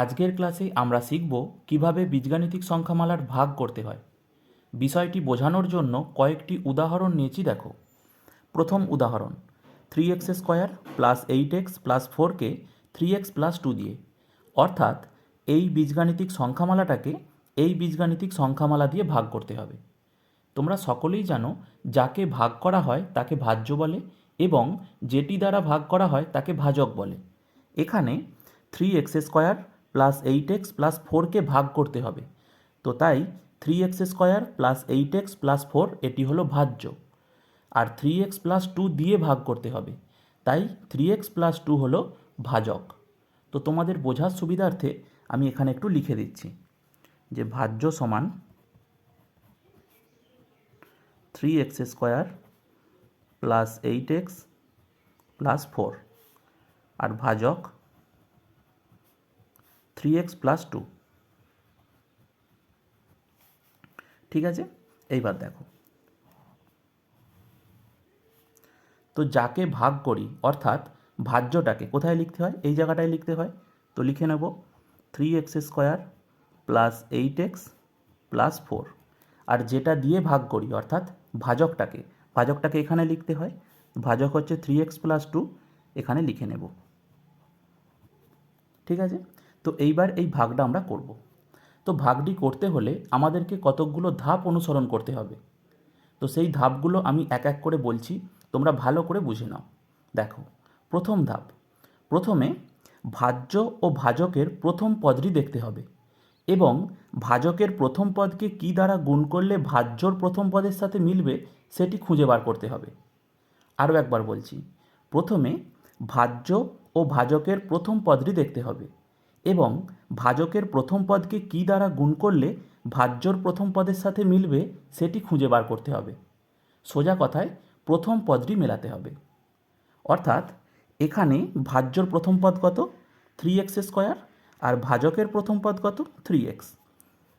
আজকের ক্লাসে আমরা শিখব কীভাবে বীজগাণিতিক সংখ্যামালার ভাগ করতে হয়। বিষয়টি বোঝানোর জন্য কয়েকটি উদাহরণ নিয়েছি, দেখো। প্রথম উদাহরণ three x square plus eight x plus ফোরকে থ্রি এক্স প্লাস টু দিয়ে। অর্থাৎ, এই বীজগাণিতিক সংখ্যামালাটাকে এই বীজগাণিতিক সংখ্যামালা দিয়ে ভাগ করতে হবে। তোমরা সকলেই জানো, যাকে ভাগ করা হয় তাকে ভাজ্য বলে এবং যেটি দ্বারা ভাগ করা হয় তাকে ভাজক বলে। এখানে three x square plus eight x plus ফোরকে ভাগ করতে হবে। তো তাই three x square plus eight x plus four এটি হলো ভাজ্য। আর থ্রি এক্স প্লাস টু দিয়ে ভাগ করতে হবে। তাই থ্রি এক্স প্লাস টু হলো ভাজক। তো তোমাদের বোঝার সুবিধার্থে আমি এখানে একটু লিখে দিচ্ছি যে ভাজ্য সমান three x square plus eight x plus four আর ভাজক থ্রি এক্স প্লাস টু ঠিক আছে? এইবার দেখো। তো যাকে ভাগ করি, অর্থাৎ ভাজ্যটাকে কোথায় লিখতে হয়? এই জায়গাটায় লিখতে হয়। তো লিখে নেব three x square plus eight x plus four আর যেটা দিয়ে ভাগ করি, অর্থাৎ ভাজকটাকে ভাজকটাকে এখানে লিখতে হয়। ভাজক হচ্ছে থ্রি এক্স প্লাস টু এখানে লিখে নেব। ঠিক আছে? তো এইবার এই ভাগটা আমরা করব। তো ভাগটি করতে হলে আমাদেরকে কতকগুলো ধাপ অনুসরণ করতে হবে। তো সেই ধাপগুলো আমি এক এক করে বলছি, তোমরা ভালো করে বুঝে নাও। দেখো, প্রথম ধাপ। প্রথমে ভাজ্য ও ভাজকের প্রথম পদটি দেখতে হবে এবং ভাজকের প্রথম পদকে কী দ্বারা গুণ করলে ভাজ্যর প্রথম পদের সাথে মিলবে সেটি খুঁজে বার করতে হবে। আরও একবার বলছি, প্রথমে ভাজ্য ও ভাজকের প্রথম পদটি দেখতে হবে। এবং ভাজকের প্রথম পদকে কী দ্বারা গুণ করলে ভাজ্যর প্রথম পদের সাথে মিলবে সেটি খুঁজে বার করতে হবে। সোজা কথায় প্রথম পদটি মেলাতে হবে। অর্থাৎ এখানে ভাজ্যর প্রথম পদ কত? থ্রি এক্স স্কোয়ার আর ভাজকের প্রথম পদ কত? থ্রি এক্স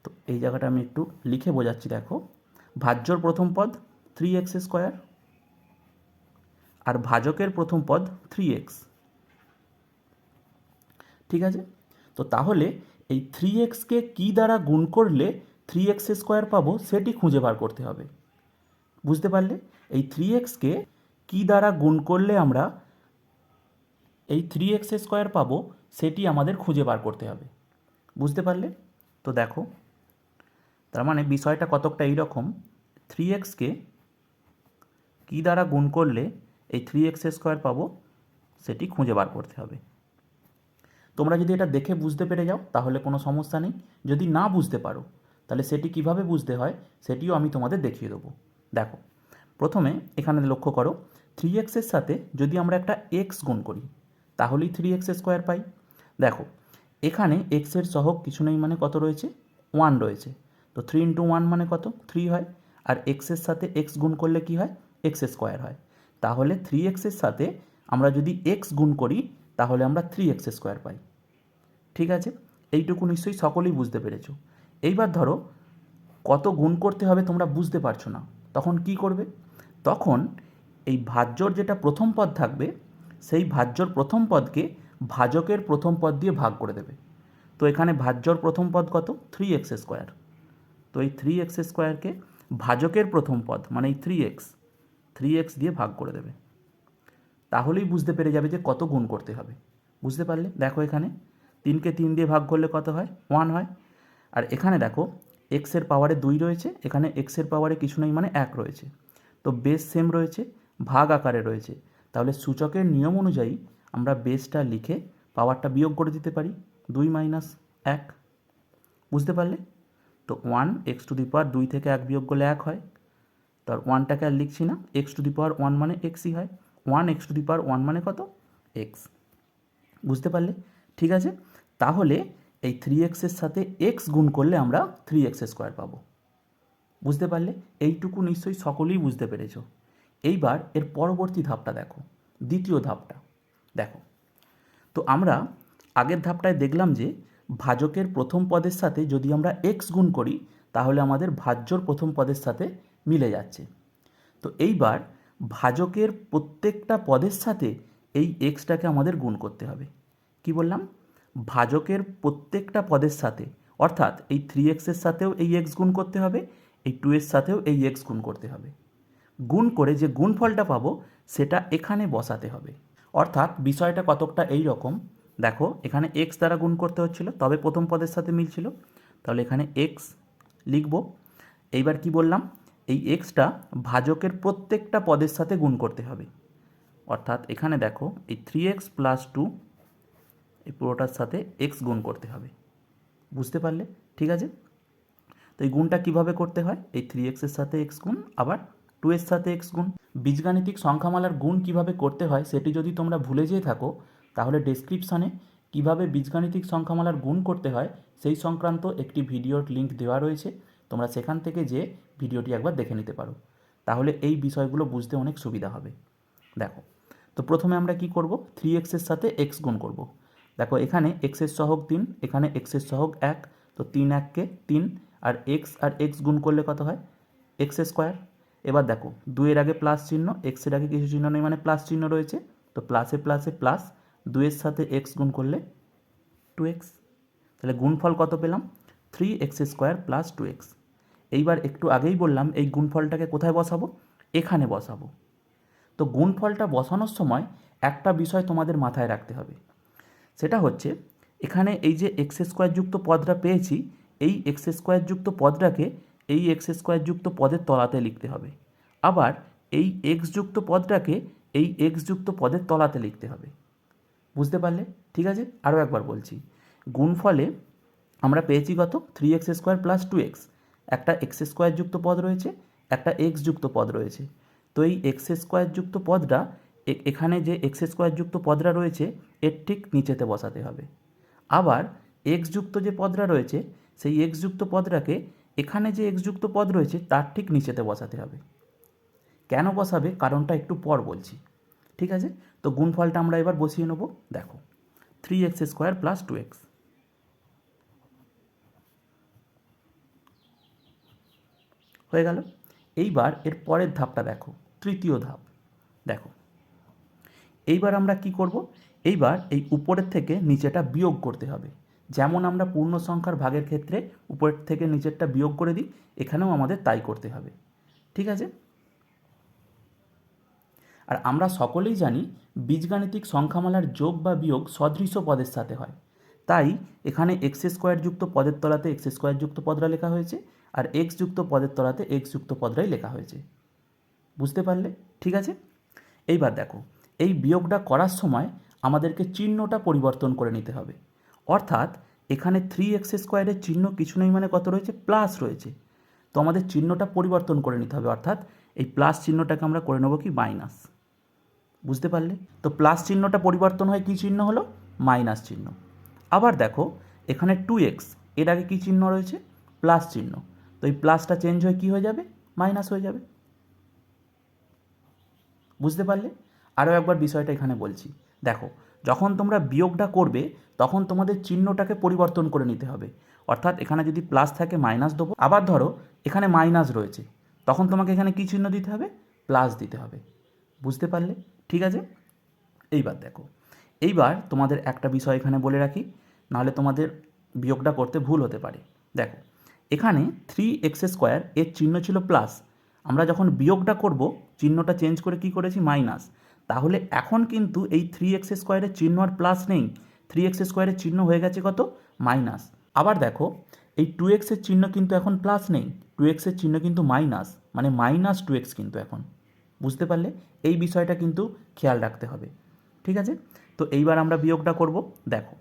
তো এই জায়গাটা আমি একটু লিখে বোঝাচ্ছি, দেখো। ভাজ্যর প্রথম পদ থ্রি এক্স স্কোয়ার আর ভাজকের প্রথম পদ থ্রি এক্স ঠিক আছে? তো তাহলে এই থ্রি এক্সকে কী দ্বারা গুণ করলে থ্রি এক্স স্কোয়ার পাবো সেটি খুঁজে বার করতে হবে। বুঝতে পারলে? এই থ্রি এক্সকে কী দ্বারা গুণ করলে আমরা এই থ্রি এক্স স্কোয়ার পাবো সেটি আমাদের খুঁজে বার করতে হবে। বুঝতে পারলে? তো দেখো, তার মানে বিষয়টা কতকটা এইরকম। থ্রি এক্সকে কী দ্বারা গুণ করলে এই থ্রি এক্স স্কোয়ার পাবো সেটি খুঁজে বার করতে হবে। তোমরা যদি এটা দেখে বুঝতে পেরে যাও, তাহলে কোনো সমস্যা নেই। যদি না বুঝতে পারো, তাহলে সেটি কীভাবে বুঝতে হয়, সেটিও আমি তোমাদের দেখিয়ে দেবো। দেখো, প্রথমে এখানে লক্ষ্য করো থ্রি এক্সের সাথে যদি আমরা একটা এক্স গুণ করি, তাহলেই থ্রি এক্স স্কোয়ার পাই। দেখো, এখানে এক্সের সহগ কিছু নেই মানে কত রয়েছে? ওয়ান রয়েছে। তো থ্রি ইন্টু ওয়ান মানে কত? থ্রি হয়। আর এক্সের সাথে এক্স গুণ করলে কি হয়? এক্স স্কোয়ার হয়। তাহলে থ্রি এক্সের সাথে আমরা যদি এক্স গুণ করি, তাহলে আমরা থ্রি এক্স স্কোয়ার পাই। ঠিক আছে? এইটুকু নিশ্চয়ই সকলেই বুঝতে পেরেছ। এইবার ধরো, কত গুণ করতে হবে তোমরা বুঝতে পারছ না। তখন কি করবে? তখন এই ভাজ্যর যেটা প্রথম পদ থাকবে, সেই ভাজ্যর প্রথম পদকে ভাজকের প্রথম পদ দিয়ে ভাগ করে দেবে। তো এখানে ভাজ্যর প্রথম পদ কত? থ্রি এক্স স্কোয়ার তো এই থ্রি এক্স স্কোয়ারকে ভাজকের প্রথম পদ মানে এই থ্রি এক্স থ্রি এক্স দিয়ে ভাগ করে দেবে। তাহলেই বুঝতে পেরে যাবে যে কত গুণ করতে হবে। বুঝতে পারলে? দেখো এখানে। তিনকে তিন দিয়ে ভাগ করলে কত হয়? ওয়ান হয়। আর এখানে দেখো এক্সের পাওয়ারে দুই রয়েছে, এখানে এক্সের পাওয়ারে কিছু নেই মানে এক রয়েছে। তো বেস সেম রয়েছে, ভাগ আকারে রয়েছে। তাহলে সূচকের নিয়ম অনুযায়ী আমরা বেসটা লিখে পাওয়ারটা বিয়োগ করে দিতে পারি, দুই মাইনাস এক। বুঝতে পারলে? তো one x to the power দুই থেকে এক বিয়োগ করলে এক হয়। তার ওয়ানটাকে আর লিখছি না x to the power one মানে এক্সই হয়। One x to the power one মানে কত? এক্স বুঝতে পারলে? ঠিক আছে? তাহলে এই থ্রি এক্সের সাথে এক্স গুণ করলে আমরা থ্রি এক্স স্কোয়ার পাবো। বুঝতে পারলে? এইটুকু নিশ্চয়ই সকলেই বুঝতে পেরেছ। এইবার এর পরবর্তী ধাপটা দেখো, দ্বিতীয় ধাপটা। দেখো, তো আমরা আগের ধাপটায় দেখলাম যে ভাজকের প্রথম পদের সাথে যদি আমরা এক্স গুণ করি, তাহলে আমাদের ভাজ্যর প্রথম পদের সাথে মিলে যাচ্ছে। তো এইবার ভাজকের প্রত্যেকটা পদের সাথে এই এক্সটাকে আমাদের গুণ করতে হবে। কি বললাম? ভাজকের প্রত্যেকটা পদের সাথে, অর্থাৎ এই থ্রি এক্সের সাথেও এই এক্স গুণ করতে হবে, এই টু এর সাথেও এই এক্স গুণ করতে হবে। গুণ করে যে গুণফলটা পাবো, সেটা এখানে বসাতে হবে। অর্থাৎ বিষয়টা কতকটা এই রকম। দেখো, এখানে এক্স দ্বারা গুণ করতে হচ্ছিল, তবে প্রথম পদের সাথে মিলছিল। তাহলে এখানে এক্স লিখব। এইবার কি বললাম? এই এক্সটা ভাজকের প্রত্যেকটা পদের সাথে গুণ করতে হবে। অর্থাৎ এখানে দেখো, এই থ্রি এক্স প্লাস টু এই পুরোটার সাথে এক্স গুণ করতে হবে। বুঝতে পারলে? ঠিক আছে? তো এই গুণটা কীভাবে করতে হয়? এই থ্রি এক্সের সাথে এক্স গুণ, আবার টু এর সাথে এক্স গুণ। বীজগাণিতিক সংখ্যামালার গুণ কীভাবে করতে হয় সেটি যদি তোমরা ভুলে যেয়ে থাকো, তাহলে ডেসক্রিপশানে কীভাবে বীজগাণিতিক সংখ্যামালার গুণ করতে হয় সেই সংক্রান্ত একটি ভিডিওর লিঙ্ক দেওয়া রয়েছে। তোমরা সেখান থেকে যে ভিডিওটি একবার দেখে নিতে পারো। তাহলে এই বিষয়গুলো বুঝতে অনেক সুবিধা হবে। দেখো, তো প্রথমে আমরা কি করব? থ্রি এক্সের সাথে এক্স গুণ করব। দেখো এখানে এক্সের সহগ তিন, এখানে এক্সের সহগ এক, তো তিন এককে তিন, আর এক্স আর এক্স গুণ করলে কত হয়? এক্স স্কোয়ার এবার দেখো, দুইয়ের আগে প্লাস চিহ্ন এক্সের আগে কিছু চিহ্ন নেই মানে প্লাস চিহ্ন রয়েছে, তো প্লাসে প্লাসে প্লাস দুইয়ের সাথে এক্স গুণ করলে টু এক্স তাহলে গুণফল কত পেলাম? Three x square plus two x এইবার একটু আগেই বললাম, এই গুণফলটাকে কোথায় বসাবো? এখানে বসাবো। তো গুণফলটা বসানোর সময় একটা বিষয় তোমাদের মাথায় রাখতে হবে। সেটা হচ্ছে এখানে এই যে এক্স স্কোয়ার যুক্ত পদটা পেয়েছি, এই এক্স স্কোয়ার যুক্ত পদটাকে এই এক্স স্কোয়ার যুক্ত পদের তলাতে লিখতে হবে। আবার এই এক্স যুক্ত পদটাকে এই এক্স যুক্ত পদের তলাতে লিখতে হবে। বুঝতে পারলে? ঠিক আছে? আরও একবার বলছি। গুণফলে আমরা পেয়েছি কত? Three x square plus two x একটা এক্স স্কোয়ার যুক্ত পদ রয়েছে, একটা এক্স যুক্ত পদ রয়েছে। তো এই এক্স স্কোয়ার যুক্ত পদটা এখানে যে এক্স স্কোয়ার যুক্ত পদটা রয়েছে এর ঠিক নিচেতে বসাতে হবে। আবার এক্স যুক্ত যে পদটা রয়েছে, সেই এক্স যুক্ত পদটাকে এখানে যে এক্স যুক্ত পদ রয়েছে, তার ঠিক নিচেতে বসাতে হবে। কেন বসাবে? কারণটা একটু পর বলছি। ঠিক আছে? তো গুণফলটা আমরা এবার বসিয়ে নেব। দেখো three x square plus two x হয়ে গেল? এইবার এর পরের ধাপটা দেখো, তৃতীয় ধাপ। দেখো এইবার আমরা কি করব? এইবার এই উপরের থেকে নিচেটা বিয়োগ করতে হবে। যেমন আমরা পূর্ণ সংখ্যার ভাগের ক্ষেত্রে উপরের থেকে নিচেরটা বিয়োগ করে দিই, এখানেও আমাদের তাই করতে হবে। ঠিক আছে? আর আমরা সকলেই জানি বীজগাণিতিক সংখ্যামালার যোগ বা বিয়োগ সদৃশ পদের সাথে হয়। তাই এখানে এক্স স্কোয়ার যুক্ত পদের তলাতে এক্স স্কোয়ার যুক্ত পদরা লেখা হয়েছে আর এক্স যুক্ত পদের তলাতে এক্স যুক্ত পদরাই লেখা হয়েছে। বুঝতে পারলে? ঠিক আছে? এইবার দেখো এই বিয়োগটা করার সময় আমাদেরকে চিহ্নটা পরিবর্তন করে নিতে হবে। অর্থাৎ এখানে থ্রি এক্স স্কোয়ারের চিহ্ন কিছু নেই মানে কত রয়েছে? প্লাস রয়েছে। তো আমাদের চিহ্নটা পরিবর্তন করে নিতে হবে। অর্থাৎ এই প্লাস চিহ্নটাকে আমরা করে নেব কি? মাইনাস বুঝতে পারলে? তো প্লাস চিহ্নটা পরিবর্তন হয় কী চিহ্ন হলো? মাইনাস চিহ্ন। আবার দেখো, এখানে টু এক্সের আগে কী চিহ্ন রয়েছে? প্লাস চিহ্ন। তো এই প্লাসটা চেঞ্জ হয়ে কী হয়ে যাবে? মাইনাস হয়ে যাবে। বুঝতে পারলে? আরও একবার বিষয়টা এখানে বলছি। দেখো, যখন তোমরা বিয়োগটা করবে, তখন তোমাদের চিহ্নটাকে পরিবর্তন করে নিতে হবে। অর্থাৎ এখানে যদি প্লাস থাকে মাইনাস দেবো। আবার ধরো, এখানে মাইনাস রয়েছে। তখন তোমাকে এখানে কী চিহ্ন দিতে হবে? প্লাস দিতে হবে। বুঝতে পারলে? ঠিক আছে? এইবার দেখো। এইবার তোমাদের একটা বিষয় এখানে বলে রাখি, নাহলে তোমাদের বিয়োগটা করতে ভুল হতে পারে। দেখো, এখানে থ্রি এক্স স্কোয়ার এর চিহ্ন ছিল প্লাস আমরা যখন বিয়োগটা করব, চিহ্নটা চেঞ্জ করে কি করেছি? মাইনাস তাহলে এখন কিন্তু এই থ্রি এক্স স্কোয়ারের চিহ্ন আর প্লাস নেই। থ্রি এক্স স্কোয়ারের চিহ্ন হয়ে গেছে কত? মাইনাস আবার দেখো, এই টু এক্সের চিহ্ন কিন্তু এখন প্লাস নেই। টু এক্সের চিহ্ন কিন্তু মাইনাস মানে মাইনাস টু এক্স কিন্তু এখন। বুঝতে পারলে? এই বিষয়টা কিন্তু খেয়াল রাখতে হবে। ঠিক আছে? তো এইবার আমরা বিয়োগটা করব। দেখো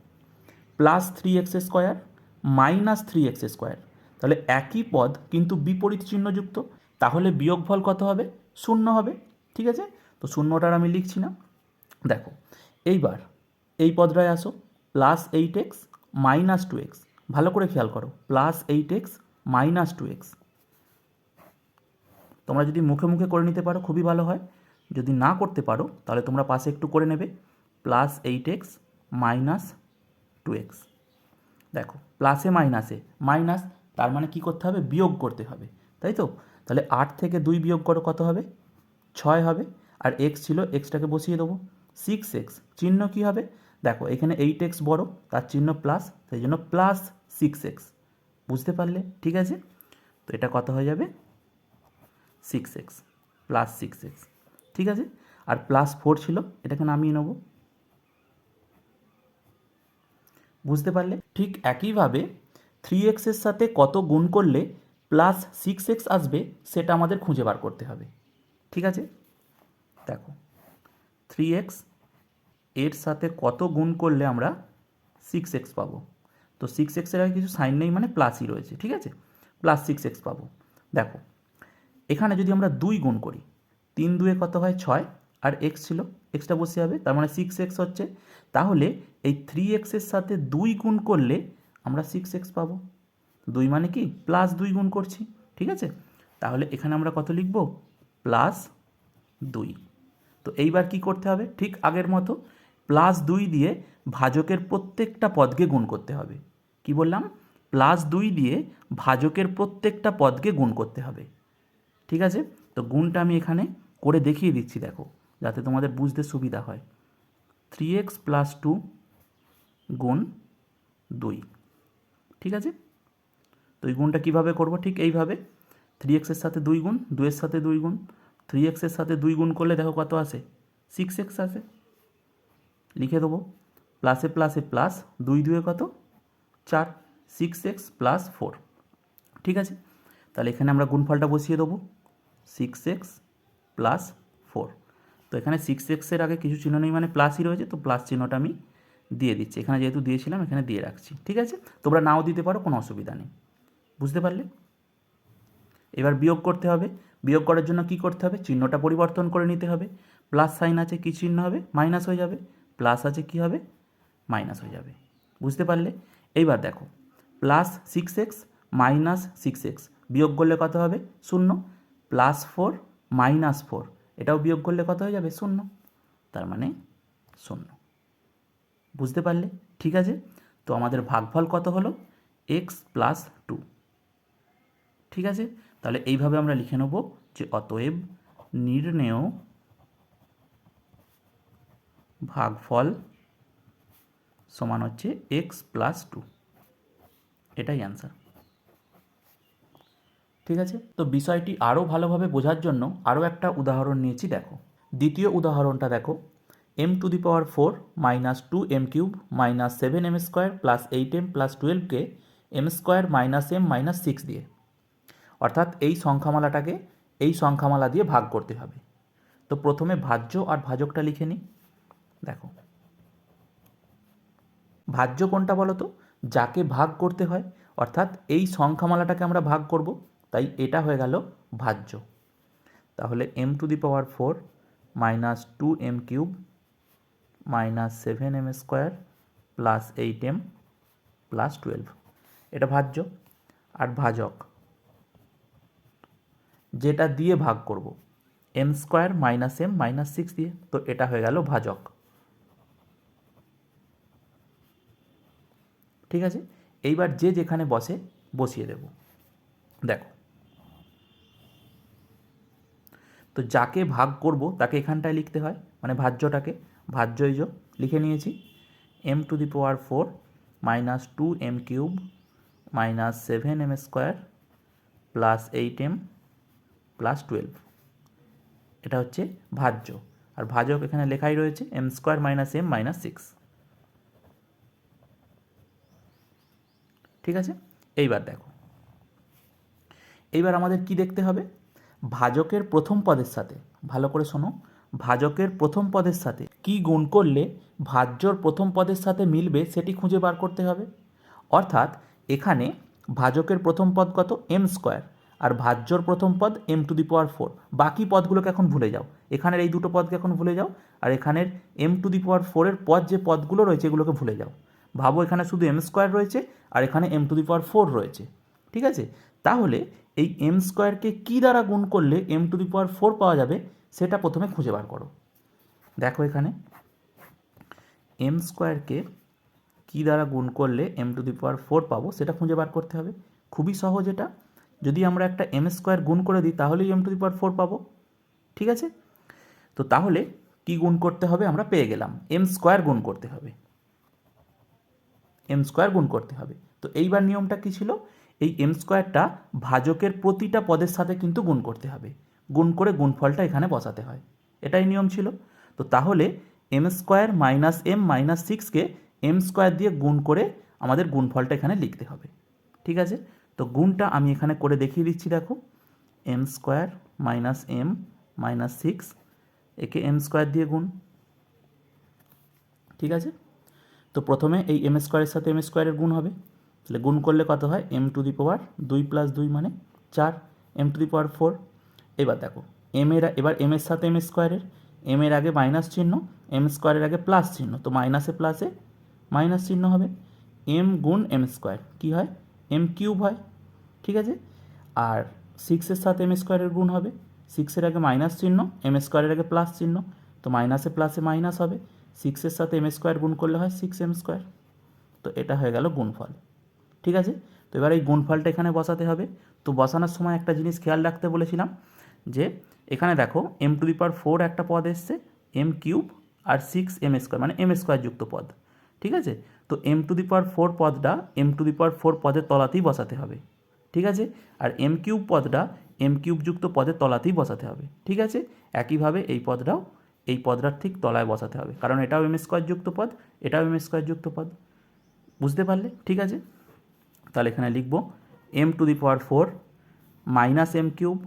plus three x square minus three x square তাহলে একই পদ কিন্তু বিপরীত চিহ্নযুক্ত। তাহলে বিয়োগফল কত হবে? শূন্য হবে। ঠিক আছে? তো শূন্যটার আমি লিখছি না। দেখো, এইবার এই পদটায় আসো plus eight x minus two x ভালো করে খেয়াল করো plus eight x minus two x তোমরা যদি মুখে মুখে করে নিতে পারো, খুবই ভালো হয়। যদি না করতে পারো, তাহলে তোমরা পাশে একটু করে নেবে plus eight x minus two x দেখো প্লাসে মাইনাসে মাইনাস তার মানে কি করতে হবে? বিয়োগ করতে হবে। তাই তো? তাহলে আট থেকে দুই বিয়োগ করো কত হবে? ছয় হবে। আর এক্স ছিল এক্সটাকে বসিয়ে দেবো। সিক্স এক্স চিহ্ন কী হবে? দেখো, এখানে এইট এক্স বড়ো, তার চিহ্ন প্লাস সেই জন্য প্লাস সিক্স এক্স বুঝতে পারলে? ঠিক আছে? তো এটা কত হয়ে যাবে? Six x plus six x ঠিক আছে? আর প্লাস ফোর ছিল, এটাকে নামিয়ে নেব। বুঝতে পারলে? ঠিক একইভাবে থ্রি এক্সের সাথে কত গুণ করলে প্লাস সিক্স এক্স আসবে, সেটা আমাদের খুঁজে বার করতে হবে। ঠিক আছে? দেখো। থ্রি এক্সের সাথে কত গুণ করলে আমরা সিক্স এক্স পাবো? তো সিক্স এক্সের আগে কিছু সাইন নেই মানে প্লাসই রয়েছে, ঠিক আছে? প্লাস সিক্স এক্স পাবো। দেখো, এখানে যদি আমরা দুই গুণ করি, তিন দুয়ে কত হয়? ছয়। আর এক্স ছিল এক্সটা বসে যাবে তার মানে সিক্স এক্স হচ্ছে। তাহলে এই থ্রি এক্সের সাথে দুই গুণ করলে আমরা সিক্স এক্স পাবো। দুই মানে কি? প্লাস দুই গুণ করছি, ঠিক আছে? তাহলে এখানে আমরা কত লিখব? প্লাস দুই। তো এইবার কি করতে হবে? ঠিক আগের মতো প্লাস দুই দিয়ে ভাজকের প্রত্যেকটা পদকে গুণ করতে হবে। কি বললাম? প্লাস দুই দিয়ে ভাজকের প্রত্যেকটা পদকে গুণ করতে হবে। ঠিক আছে? তো গুণটা আমি এখানে করে দেখিয়ে দিচ্ছি, দেখো, যাতে তোমাদের বুঝতে সুবিধা হয়। থ্রি এক্স প্লাস টু গুণ দুই। ঠিক আছে? তো এই গুণটা কীভাবে করব? ঠিক এইভাবে। থ্রি এক্সের সাথে দুই গুণ দুইয়ের সাথে দুই গুণ থ্রি এক্সের সাথে দুই গুণ করলে দেখো কত আসে? সিক্স এক্স আসে। লিখে দেবো। প্লাসে প্লাসে প্লাস দুই দুয়ে কত? চার। সিক্স এক্স প্লাস ফোর ঠিক আছে? তাহলে এখানে আমরা গুণফলটা বসিয়ে দেবো। সিক্স এক্স প্লাস ফোর তো এখানে সিক্স এক্সের আগে কিছু চিহ্ন নেই মানে প্লাসই রয়েছে, তো প্লাস চিহ্নটা আমি দিয়ে দিচ্ছি। এখানে যেহেতু দিয়েছিলাম, এখানে দিয়ে রাখছি। ঠিক আছে? তোমরা নাও দিতে পারো, কোনো অসুবিধা নেই। বুঝতে পারলে? এবার বিয়োগ করতে হবে। বিয়োগ করার জন্য কি করতে হবে? চিহ্নটা পরিবর্তন করে নিতে হবে। প্লাস সাইন আছে কী চিহ্ন হবে? মাইনাস হয়ে যাবে। প্লাস আছে কি হবে? মাইনাস হয়ে যাবে। বুঝতে পারলে? এইবার দেখো। Plus six x minus six x বিয়োগ করলে কত হবে? শূন্য। প্লাস ফোর মাইনাস ফোর এটাও বিয়োগ করলে কত হয়ে যাবে? শূন্য। তার মানে শূন্য। বুঝতে পারলে? ঠিক আছে? তো আমাদের ভাগফল কত হলো? এক্স প্লাস টু ঠিক আছে? তাহলে এইভাবে আমরা লিখে নেব যে অতএব নির্ণেয় ভাগফল সমান হচ্ছে এক্স প্লাস টু এটাই অ্যান্সার ঠিক আছে? তো বিষয়টি আরও ভালোভাবে বোঝার জন্য আরও একটা উদাহরণ নিয়েছি, দেখো। দ্বিতীয় উদাহরণটা দেখো। M to the power four minus two m cube minus seven m square plus eight m plus টুয়েলভকে m square minus m minus six দিয়ে। অর্থাৎ এই সংখ্যামালাটাকে এই সংখ্যামালা দিয়ে ভাগ করতে হবে। তো প্রথমে ভাজ্য আর ভাজকটা লিখে নিই। দেখো। ভাজ্য কোনটা বলো তো যাকে ভাগ করতে হয়, অর্থাৎ এই সংখ্যামালাটাকে আমরা ভাগ করব, তাই এটা হয়ে গেল ভাজ্য। তাহলে m to the power four minus two m cube minus seven m square plus eight m plus twelve এটা ভাজ্য আর ভাজক। যেটা দিয়ে ভাগ করব। M square minus m minus six দিয়ে, তো এটা হয়ে গেল ভাজক। ঠিক আছে? এইবার যে যেখানে বসে, বসিয়ে দেব। দেখো। তো যাকে ভাগ করব, তাকে এখানটায় লিখতে হয় মানে ভাজ্যটাকে ভাজ্য এই যে লিখে নিয়েছি m to the power four minus two m cube minus seven m square plus eight m plus twelve এটা হচ্ছে ভাজ্য। আর ভাজক এখানে লেখাই রয়েছে m square minus m minus six ঠিক আছে? এইবার দেখো। এইবার আমাদের কি দেখতে হবে? ভাজকের প্রথম পদের সাথে, ভালো করে শোনো, ভাজকের প্রথম পদের সাথে কি গুণ করলে ভাজ্যর প্রথম পদের সাথে মিলবে সেটি খুঁজে বার করতে হবে? অর্থাৎ এখানে ভাজকের প্রথম পদ কত? এম স্কোয়ার আর ভাজ্যর প্রথম পদ m to the power four বাকি পদগুলোকে এখন ভুলে যাও। এখানের এই দুটো পদকে এখন ভুলে যাও। আর এখানের এম টু দি পাওয়ার ফোরের পদ যে পদগুলো রয়েছে, এগুলোকে ভুলে যাও। ভাবো এখানে শুধু এম স্কোয়ার রয়েছে আর এখানে m to the power four রয়েছে। ঠিক আছে? তাহলে এই এম স্কোয়ারকে কী দ্বারা গুণ করলে m to the power four পাওয়া যাবে, সেটা প্রথমে খুঁজে বার করো। দেখো এখানে। এম স্কোয়ারকে কী দ্বারা গুণ করলে m to the power four পাবো, সেটা খুঁজে বার করতে হবে। খুবই সহজ এটা। যদি আমরা একটা এম স্কোয়ার গুণ করে দিই, তাহলেই m to the power four পাবো। ঠিক আছে? তো তাহলে কি গুণ করতে হবে? আমরা পেয়ে গেলাম। এম স্কোয়ার গুণ করতে হবে। এম স্কোয়ার গুণ করতে হবে। তো এইবার নিয়মটা কী ছিল? এই এম স্কোয়ারটা ভাজকের প্রতিটা পদের সাথে কিন্তু গুণ করতে হবে। গুণ করে গুণফলটা এখানে বসাতে হয়। এটাই নিয়ম ছিল। তো তাহলে m square minus m minus সিক্সকে m square দিয়ে গুণ করে আমাদের গুণফলটা এখানে লিখতে হবে। ঠিক আছে? তো গুণটা আমি এখানে করে দেখিয়ে দিচ্ছি, দেখো। M square minus m minus six একে এম স্কোয়ার দিয়ে গুণ। ঠিক আছে? তো প্রথমে এই এম স্কোয়ারের সাথে এম স্কোয়ারের গুণ হবে। তাহলে গুণ করলে কত হয়? এম টু দি পাওয়ার দুই প্লাস দুই মানে চার m to the power four এবার দেখো এম এর, এবার এম এর সাথে এম স্কোয়ারের এম এর আগে মাইনাস চিহ্ন এম স্কোয়ারের আগে প্লাস চিহ্ন। তো মাইনাসে প্লাসে মাইনাস চিহ্ন হবে। এম গুণ এম স্কোয়ার কী হয়? এম কিউব হয়। ঠিক আছে? আর সিক্সের সাথে এম স্কোয়ারের গুণ হবে। সিক্সের আগে মাইনাস চিহ্ন এম স্কোয়ারের আগে প্লাস চিহ্ন। তো মাইনাসে প্লাসে মাইনাস হবে। সিক্সের সাথে এম স্কোয়ার গুণ করলে হয় সিক্স এম স্কোয়ার তো এটা হয়ে গেল গুণফল। ঠিক আছে? তো এবার এই গুণফলটা এখানে বসাতে হবে। তো বসানোর সময় একটা জিনিস খেয়াল রাখতে বলেছিলাম যে, এখানে দেখো m to the power four একটা পদ এসছে এম কিউব আর সিক্স এম স্কোয়ার মানে এম স্কোয়ার যুক্ত পদ। ঠিক আছে? তো m to the power four পদটা m to the power four পদের তলাতেই বসাতে হবে। ঠিক আছে? আর এম কিউব পদটা এম কিউব যুক্ত পদের তলাতেই বসাতে হবে, ঠিক আছে? একইভাবে এই পদটাও এই পদটার ঠিক তলায় বসাতে হবে, কারণ এটাও এম স্কোয়ার যুক্ত পদ, এটাও এম স্কোয়ার যুক্ত পদ, বুঝতে পারলে? ঠিক আছে? তাহলে এখানে লিখব m to the power four minus m cube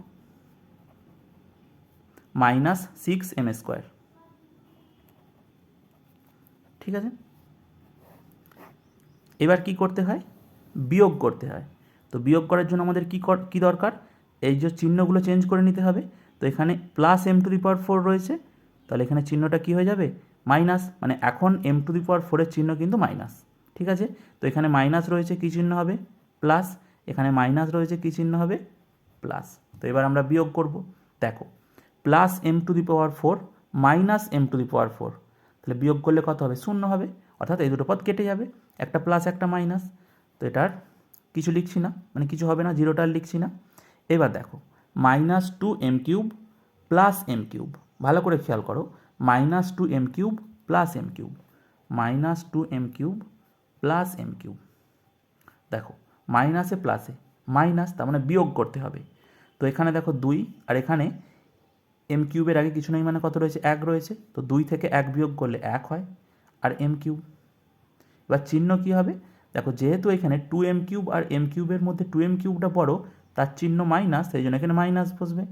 minus six m square ঠিক আছে? এবার কি করতে হয়? বিয়োগ করতে হয়। তো বিয়োগ করার জন্য আমাদের কী কী দরকার? এই যে চিহ্নগুলো চেঞ্জ করে নিতে হবে। তো এখানে plus m to the power four রয়েছে। তাহলে এখানে চিহ্নটা কী হয়ে যাবে? মাইনাস মানে এখন এম টু দি পাওয়ার ফোরের চিহ্ন কিন্তু মাইনাস ঠিক আছে? তো এখানে মাইনাস রয়েছে, কী চিহ্ন হবে? প্লাস এখানে মাইনাস রয়েছে, কী চিহ্ন হবে? প্লাস তো এবার আমরা বিয়োগ করব। দেখো plus m to the power four minus m to the power four তাহলে বিয়োগ করলে কত হবে? শূন্য হবে। অর্থাৎ এই দুটো পদ কেটে যাবে। একটা প্লাস একটা মাইনাস তো এটার কিছু লিখছি না মানে কিছু হবে না জিরোটার লিখছি না। এবার দেখো minus two m cube plus m cube ভালো করে খেয়াল করো minus two m cube plus m cube minus two m cube plus m cube দেখো মাইনাসে প্লাসে মাইনাস তার মানে বিয়োগ করতে হবে। তো এখানে দেখো দুই, আর এখানে এম কিউবের আগে কিছু নেই মানে কত রয়েছে? এক রয়েছে। তো দুই থেকে এক বিয়োগ করলে এক হয়, আর এম কিউব এবার চিহ্ন কী হবে? দেখো যেহেতু এখানে টু এম কিউব আর এম কিউবের মধ্যে টু এম কিউবটা বড় তার চিহ্ন মাইনাস সেই জন্য এখানে মাইনাস বসবে।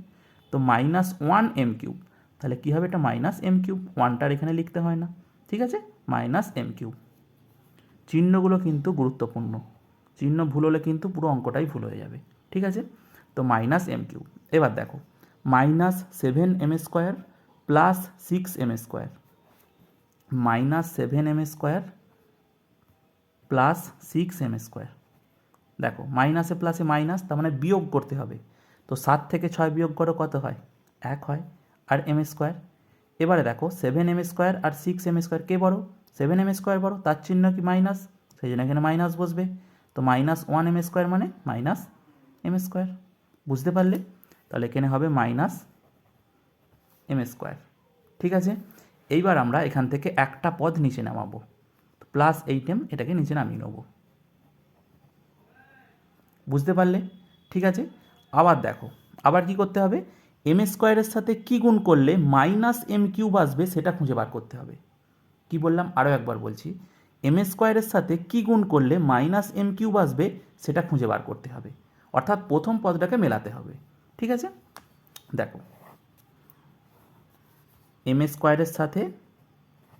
তো মাইনাস ওয়ান এম কিউব তাহলে কী হবে এটা মাইনাস এম কিউব ওয়ানটার এখানে লিখতে হয় না, ঠিক আছে? মাইনাস এম কিউব চিহ্নগুলো কিন্তু গুরুত্বপূর্ণ। চিহ্ন ভুল হলে কিন্তু পুরো অঙ্কটাই ভুল হয়ে যাবে, ঠিক আছে? তো মাইনাস এম কিউব এবার দেখো minus seven m square plus six m square minus seven m square plus six m square দেখো মাইনাসে প্লাসে মাইনাস তার মানে বিয়োগ করতে হবে। তো সাত থেকে ছয় বিয়োগ করো, কত হয়? এক হয়। আর এম স্কোয়ার এবারে দেখো সেভেন এম স্কোয়ার আর সিক্স এম স্কোয়ার কে বড়ো? সেভেন এম স্কোয়ার বড়ো, তার চিহ্ন কি মাইনাস সেই জন্য এখানে মাইনাস বসবে। তো মাইনাস ওয়ান এম স্কোয়ার মানে মাইনাস এম স্কোয়ার বুঝতে পারলে? তাহলে এখানে হবে মাইনাস এম স্কোয়ার ঠিক আছে? এইবার আমরা এখান থেকে একটা পদ নিচে নামাবো। প্লাস এইট এম এটাকে নিচে নামিয়ে নেব। বুঝতে পারলে? ঠিক আছে? আবার দেখো, আবার কি করতে হবে? এম স্কোয়ারের সাথে কি গুণ করলে মাইনাস এম কিউব আসবে সেটা খুঁজে বার করতে হবে। কি বললাম? আরও একবার বলছি। এম স্কোয়ারের সাথে কি গুণ করলে মাইনাস এম কিউব আসবে সেটা খুঁজে বার করতে হবে। অর্থাৎ প্রথম পদটাকে মেলাতে হবে। ঠিক আছে? দেখো। এম স্কোয়ারের সাথে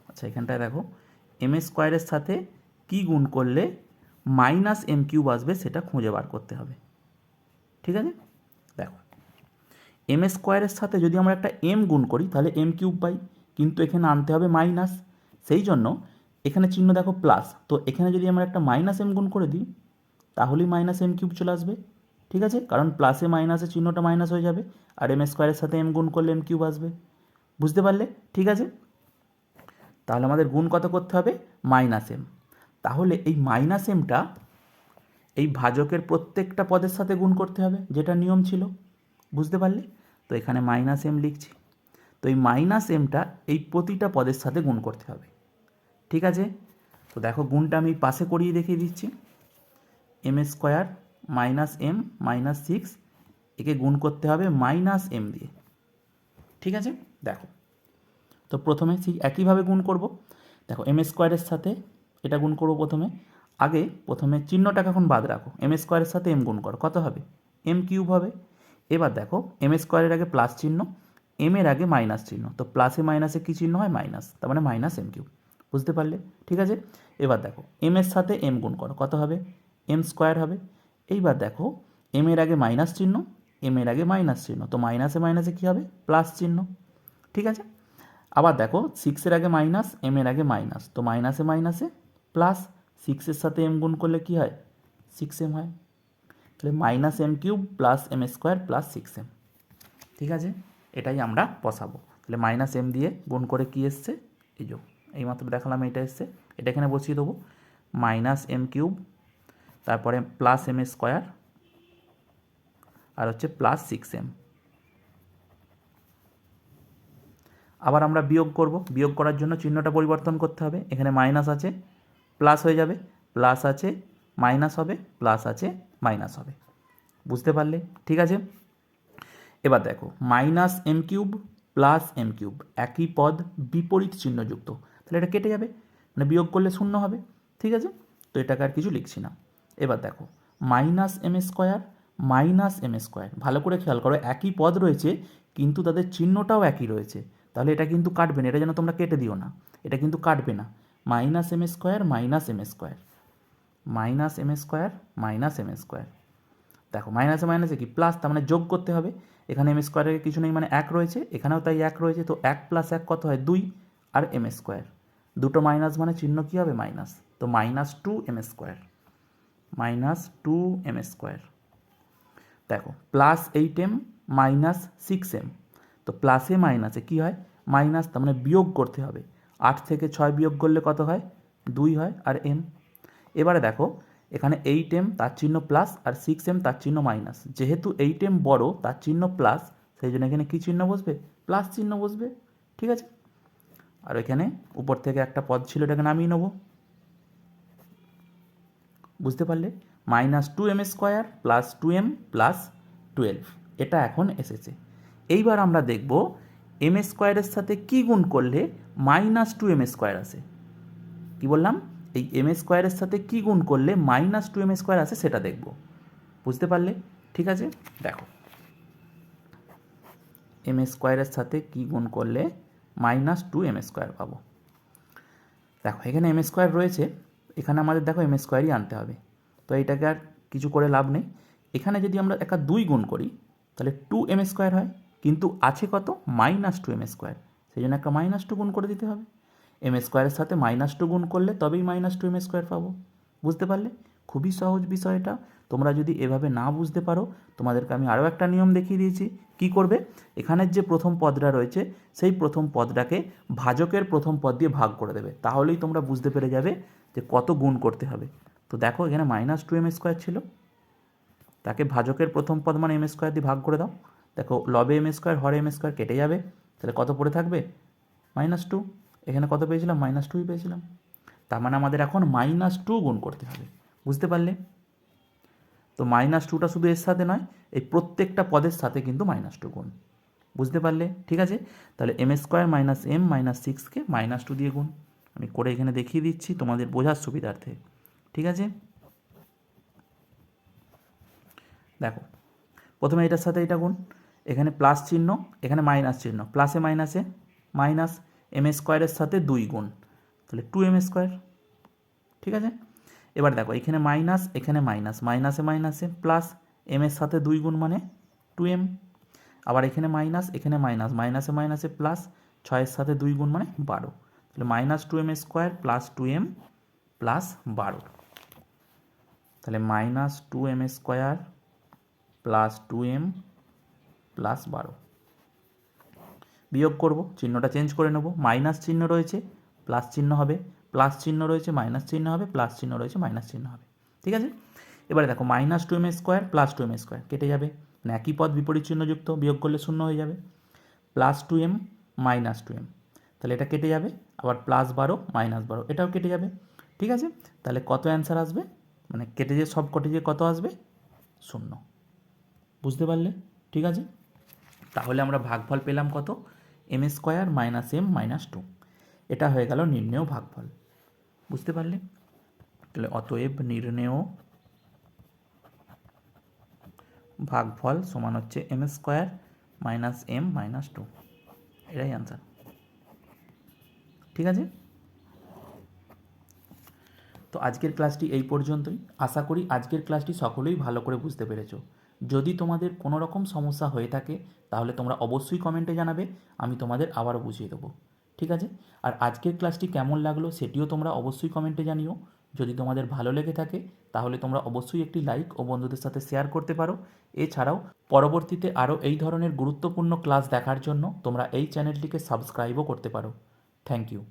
আচ্ছা এখানটায় দেখো। এম স্কোয়ারের সাথে কি গুণ করলে মাইনাস এম কিউব আসবে সেটা খুঁজে বার করতে হবে। ঠিক আছে? দেখো এম স্কোয়ারের সাথে যদি আমরা একটা এম গুণ করি, তাহলে এম কিউব পাই। কিন্তু এখানে আনতে হবে মাইনাস সেই জন্য এখানে চিহ্ন দেখো প্লাস তো এখানে যদি আমরা একটা মাইনাস এম গুণ করে দিই, তাহলেই মাইনাস এম কিউব চলে আসবে। ঠিক আছে? কারণ প্লাসে মাইনাসে চিহ্নটা মাইনাস হয়ে যাবে, আর এম স্কোয়ারের সাথে এম গুণ করলে এম কিউব আসবে। বুঝতে পারলে? ঠিক আছে? তাহলে আমাদের গুণ কত করতে হবে? মাইনাস এম তাহলে এই মাইনাস এমটা এই ভাজকের প্রত্যেকটা পদের সাথে গুণ করতে হবে, যেটা নিয়ম ছিল। বুঝতে পারলে? তো এখানে মাইনাস এম লিখছি। তো এই মাইনাস এমটা এই প্রতিটা পদের সাথে গুণ করতে হবে। ঠিক আছে? তো দেখো গুণটা আমি পাশে করিয়ে দেখিয়ে দিচ্ছি। M square minus m minus six একে গুণ করতে হবে মাইনাস এম দিয়ে। ঠিক আছে? দেখো। তো প্রথমে ঠিক একইভাবে গুণ করব। দেখো এম স্কোয়ারের সাথে এটা গুণ করব প্রথমে। আগে প্রথমে চিহ্নটাকে এখন বাদ রাখো। এম স্কোয়ারের সাথে এম গুণ করো। কত হবে? এম কিউব হবে। এবার দেখো এম স্কোয়ারের আগে প্লাস চিহ্ন এম এর আগে মাইনাস চিহ্ন। তো প্লাসে মাইনাসে কী চিহ্ন হয়? মাইনাস তার মানে মাইনাস এম কিউব বুঝতে পারলে? ঠিক আছে? এবার দেখো এম এর সাথে এম গুণ করো। কত হবে? এম স্কোয়ার হবে। এইবার দেখো এম এর আগে মাইনাস চিহ্ন এম এর আগে মাইনাস চিহ্ন। তো মাইনাসে মাইনাসে কী হবে? প্লাস চিহ্ন। ঠিক আছে? আবার দেখো সিক্সের আগে মাইনাস এম এর আগে মাইনাস তো মাইনাসে মাইনাসে প্লাস সিক্সের সাথে এম গুণ করলে কী হয়? সিক্স এম হয়। তাহলে minus m cube plus m square plus six m ঠিক আছে? এটাই আমরা বসাবো। তাহলে মাইনাস এম দিয়ে গুণ করে কী এসছে? এই যে এইমাত্র দেখালাম এটা এসছে। এটা এখানে বসিয়ে দেবো। মাইনাস এম কিউব তারপরে প্লাস এম স্কোয়ার আর হচ্ছে প্লাস সিক্স এম আবার আমরা বিয়োগ করব। বিয়োগ করার জন্য চিহ্নটা পরিবর্তন করতে হবে। এখানে মাইনাস আছে প্লাস হয়ে যাবে প্লাস আছে মাইনাস হবে প্লাস আছে মাইনাস হবে। বুঝতে পারলে? ঠিক আছে? এবার দেখো minus m cube plus m cube একই পদ বিপরীত চিহ্নযুক্ত। তাহলে এটা কেটে যাবে মানে বিয়োগ করলে শূন্য হবে। ঠিক আছে? তো এটাকে আর কিছু লিখছি না। এবার দেখো minus m square minus m square ভালো করে খেয়াল করো, একই পদ রয়েছে, কিন্তু তাদের চিহ্নটাও একই রয়েছে। তাহলে এটা কিন্তু কাটবে না, এটা যেন তোমরা কেটে দিও না, এটা কিন্তু কাটবে না। Minus m square, minus m square, minus m square, minus m square. দেখো, মাইনাসে মাইনাসে কি? প্লাস তার মানে যোগ করতে হবে। এখানে এম স্কোয়ারের কিছু নেই মানে এক রয়েছে, এখানেও তাই এক রয়েছে, তো এক প্লাস এক কত হয়? দুই আর এম স্কোয়ার। দুটো মাইনাস মানে চিহ্ন কী হবে? মাইনাস। তো minus two m square, minus two m square. দেখো, plus eight m, minus six m. তো প্লাসে মাইনাসে কী হয়? মাইনাস তার মানে বিয়োগ করতে হবে। আট থেকে ছয় বিয়োগ করলে কত হয়? দুই হয়, আর এম এবারে দেখো, এখানে এইট এম তার চিহ্ন প্লাস আর সিক্স এম তার চিহ্ন মাইনাস যেহেতু এইট এম বড়ো, তার চিহ্ন প্লাস সেই জন্য এখানে কী চিহ্ন বসবে? প্লাস চিহ্ন বসবে, ঠিক আছে? আর এখানে উপর থেকে একটা পদ ছিল, এটাকে নামিয়ে নেব। বুঝতে পারলে? Minus two m square plus two m plus twelve এটা এখন এসেছে। এইবার আমরা দেখব এম স্কোয়ারের সাথে কী গুণ করলে মাইনাস টু এম স্কোয়ার আসে। কি বললাম? এই এম স্কোয়ারের সাথে কী গুণ করলে মাইনাস টু এম স্কোয়ার আসে সেটা দেখব। বুঝতে পারলে? ঠিক আছে? দেখো। এম স্কোয়ারের সাথে কী গুণ করলে মাইনাস টু এম স্কোয়ার পাবো। দেখো, এখানে এম স্কোয়ার রয়েছে। এখানে আমাদের দেখো এম স্কোয়ারই আনতে হবে। তো এইটাকে আর কিছু করে লাভ নেই। এখানে যদি আমরা একা দুই গুণ করি, তাহলে টু এম স্কোয়ার হয়। কিন্তু আছে কত? Minus two m square. সেই জন্য একটা মাইনাস টু গুণ করে দিতে হবে। এম স্কোয়ারের সাথে মাইনাস টু গুণ করলে তবেই মাইনাস টু এম স্কোয়ার পাবো। বুঝতে পারলে? খুবই সহজ বিষয় এটা। তোমরা যদি এভাবে না বুঝতে পারো, তোমাদেরকে আমি আরও একটা নিয়ম দেখিয়ে দিয়েছি। কি করবে? এখানের যে প্রথম পদটা রয়েছে, সেই প্রথম পদটাকে ভাজকের প্রথম পদ দিয়ে ভাগ করে দেবে। তাহলেই তোমরা বুঝতে পেরে যাবে যে কত গুণ করতে হবে। তো দেখো, এখানে মাইনাস টু এম স্কোয়ার ছিল। তাকে ভাজকের প্রথম পদ মানে এম স্কোয়ার দিয়ে ভাগ করে দাও। দেখো লবে এম স্কোয়ার হরে এম স্কোয়ার কেটে যাবে, তাহলে কত পড়ে থাকবে? মাইনাস টু এখানে কত পেয়েছিলাম? মাইনাস টুই পেয়েছিলাম। তার মানে আমাদের এখন মাইনাস টু গুণ করতে হবে। বুঝতে পারলে? তো মাইনাস টুটা শুধু এর সাথে নয়, এই প্রত্যেকটা পদের সাথে কিন্তু মাইনাস টু গুণ। বুঝতে পারলে? ঠিক আছে? তাহলে m square minus m minus সিক্সকে minus two দিয়ে গুণ। আমি করে এখানে দেখিয়ে দিচ্ছি তোমাদের বোঝার সুবিধার্থে। ঠিক আছে? দেখো, প্রথমে এটার সাথে এটা গুণ। এখানে প্লাস চিহ্ন, এখানে মাইনাস চিহ্ন। প্লাসে মাইনাসে, মাইনাস এম স্কোয়ারের সাথে দুই গুণ। তাহলে টু এম স্কোয়ার, ঠিক আছে? এবার দেখো, এখানে মাইনাস এখানে মাইনাস। মাইনাসে মাইনাসে, প্লাস এম এর সাথে দুই গুণ মানে টু এম। আবার এখানে মাইনাস এখানে মাইনাস। মাইনাসে মাইনাসে, প্লাস ছয়ের সাথে দুই গুণ মানে বারো। তাহলে minus two m square plus two m plus বারো। তাহলে minus two m square plus two m plus বারো। বিয়োগ করব, চিহ্নটা চেঞ্জ করে নেব মাইনাস চিহ্ন রয়েছে প্লাস চিহ্ন হবে প্লাস চিহ্ন রয়েছে মাইনাস চিহ্ন হবে প্লাস চিহ্ন রয়েছে মাইনাস চিহ্ন হবে। ঠিক আছে? এবারে দেখো minus two m square plus two m square কেটে যাবে। মানে একই পদ বিপরীত চিহ্নযুক্ত বিয়োগ করলে শূন্য হয়ে যাবে। Plus two m minus two m তাহলে এটা কেটে যাবে, আবার প্লাস বারো মাইনাস বারো, এটাও কেটে যাবে। ঠিক আছে? তাহলে কত অ্যান্সার আসবে? মানে কেটে যে সব কটে যে কত আসবে? শূন্য। বুঝতে পারলে? ঠিক আছে? তাহলে আমরা ভাগফল পেলাম কত? M square minus m minus two এটা হয়ে গেল নির্ণেয় ভাগফল। বুঝতে পারলে? তাহলে অতএব নির্ণেয় ভাগফল সমান হচ্ছে m square minus m minus two এটাই অ্যান্সার ঠিক আছে? তো আজকের ক্লাসটি এই পর্যন্তই। আশা করি আজকের ক্লাসটি সকলেই ভালো করে বুঝতে পেরেছ। যদি তোমাদের কোনো রকম সমস্যা হয়ে থাকে, তাহলে তোমরা অবশ্যই কমেন্টে জানাবে, আমি তোমাদের আবারও বুঝিয়ে দেবো। ঠিক আছে? আর আজকের ক্লাসটি কেমন লাগল সেটিও তোমরা অবশ্যই কমেন্টে জানিও। যদি তোমাদের ভালো লেগে থাকে, তাহলে তোমরা অবশ্যই একটি লাইক ও বন্ধুদের সাথে শেয়ার করতে পারো। এছাড়াও, পরবর্তীতে আরও এই ধরনের গুরুত্বপূর্ণ ক্লাস দেখার জন্য তোমরা এই চ্যানেলটিকে সাবস্ক্রাইবও করতে পারো। Thank you